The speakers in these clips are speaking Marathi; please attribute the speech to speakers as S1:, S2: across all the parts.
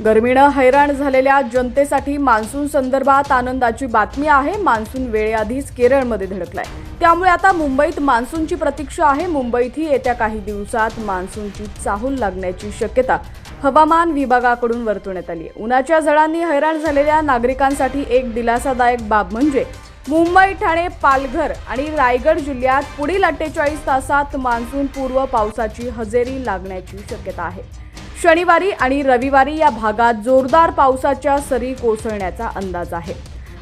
S1: गरमीनं हैराण झालेल्या जनतेसाठी मान्सून संदर्भात आनंदाची बातमी आहे. मान्सून वेळेआधीच केरळमध्ये धडकलाय. त्यामुळे आता मुंबईत मान्सूनची प्रतीक्षा आहे. मुंबईतही येत्या काही दिवसात मान्सूनची चाहूल लागण्याची शक्यता हवामान विभागाकडून वर्तवण्यात आली आहे उन्हाच्या झळांनी हैराण झालेल्या नागरिकांसाठी एक दिलासादायक बाब म्हणजे मुंबई ठाणे पालघर आणि रायगड जिल्ह्यात पुढील अठ्ठेचाळीस तासात मान्सून पूर्व पावसाची हजेरी लागण्याची शक्यता आहे. शनिवारी आणि रविवारी या भागात जोरदार पावसाच्या सरी कोसळण्याचा अंदाज आहे.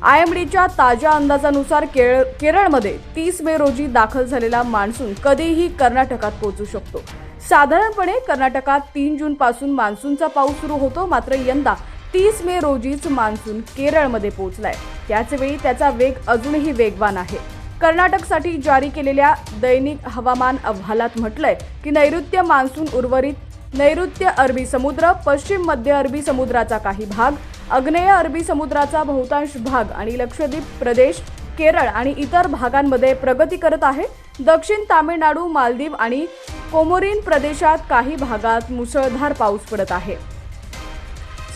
S1: आय एम डीच्या ताज्या अंदाजानुसार केरळ केरळमध्ये तीस मे रोजी दाखल झालेला मान्सून कधीही कर्नाटकात पोहोचू शकतो. साधारणपणे कर्नाटकात तीन जूनपासून मान्सूनचा पाऊस सुरू होतो मात्र यंदा तीस मे रोजीच मान्सून केरळमध्ये पोहोचलाय. त्याचवेळी त्याचा वेग अजूनही वेगवान आहे. कर्नाटकसाठी जारी केलेल्या दैनिक हवामान अहवालात म्हटलंय की नैऋत्य मान्सून उर्वरित नैऋत्य अरबी समुद्र पश्चिम मध्य अरबी समुद्राचा काही भाग आग्नेय अरबी समुद्राचा बहुतांश भाग आणि लक्षद्वीप प्रदेश केरळ आणि इतर भागांमध्ये प्रगती करत आहे. दक्षिण तामिळनाडू मालदीव आणि कोमोरिन प्रदेशात काही भागात मुसळधार पाऊस पडत आहे.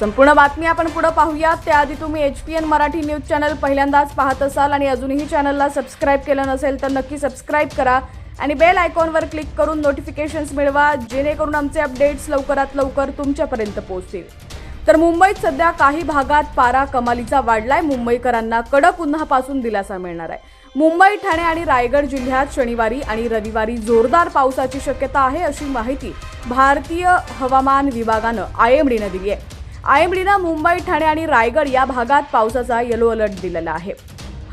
S1: संपूर्ण बातमी आपण पुढे पाहूया त्याआधी तुम्ही H P N Marathi news channel पहिल्यांदाच पाहत असाल आणि अजूनही चॅनलला सबस्क्राईब केलं नसेल तर नक्की सबस्क्राईब करा. आणि बेल आयकॉनवर क्लिक करून नोटिफिकेशन्स मिळवा जेणेकरून आमचे अपडेट्स लवकरात लवकर तुमच्यापर्यंत पोहोचतील. तर मुंबईत सध्या काही भागात पारा कमालीचा वाढलाय. मुंबईकरांना कडक उन्हापासून दिलासा मिळणार आहे. मुंबई ठाणे आणि रायगड जिल्ह्यात शनिवारी आणि रविवारी जोरदार पावसाची शक्यता आहे अशी माहिती भारतीय हवामान विभागानं आय दिली आहे. आय एम मुंबई ठाणे आणि रायगड या भागात पावसाचा येलो अलर्ट दिलेला आहे.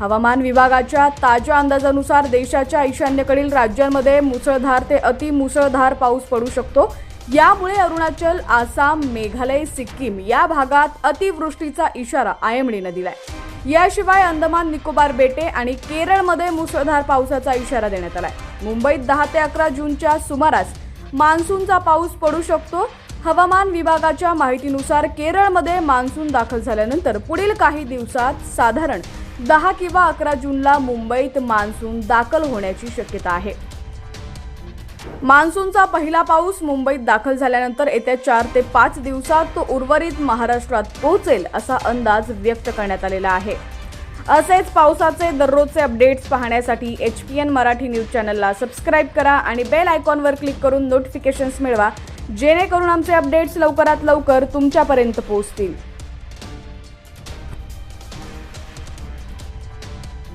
S1: हवामान विभागाच्या ताज्या अंदाजानुसार देशाच्या ईशान्येकडील राज्यांमध्ये मुसळधार ते अतिमुसळधार पाऊस पडू शकतो. यामुळे अरुणाचल आसाम मेघालय सिक्कीम या भागात अतिवृष्टीचा इशारा आय एम डीनं दिलाय. याशिवाय अंदमान निकोबार बेटे आणि केरळमध्ये मुसळधार पावसाचा इशारा देण्यात आलाय. मुंबईत दहा ते अकरा जूनच्या सुमारास मान्सूनचा पाऊस पडू शकतो. हवामान विभागाच्या माहितीनुसार केरळमध्ये मान्सून दाखल झाल्यानंतर पुढील काही दिवसात साधारण दहा किंवा अकरा जूनला मुंबईत मान्सून दाखल होण्याची शक्यता आहे. मान्सूनचा पहिला पाऊस मुंबईत दाखल झाल्यानंतर येत्या चार ते पाच दिवसात तो उर्वरित महाराष्ट्रात पोहोचेल असा अंदाज व्यक्त करण्यात आलेला आहे. असेच पावसाचे दररोजचे अपडेट्स पाहण्यासाठी H P N Marathi news चॅनलला सबस्क्राईब करा आणि बेल आयकॉनवर क्लिक करून नोटिफिकेशन्स मिळवा जेणेकरून आमचे अपडेट्स लवकरात लवकर तुमच्यापर्यंत पोहोचतील.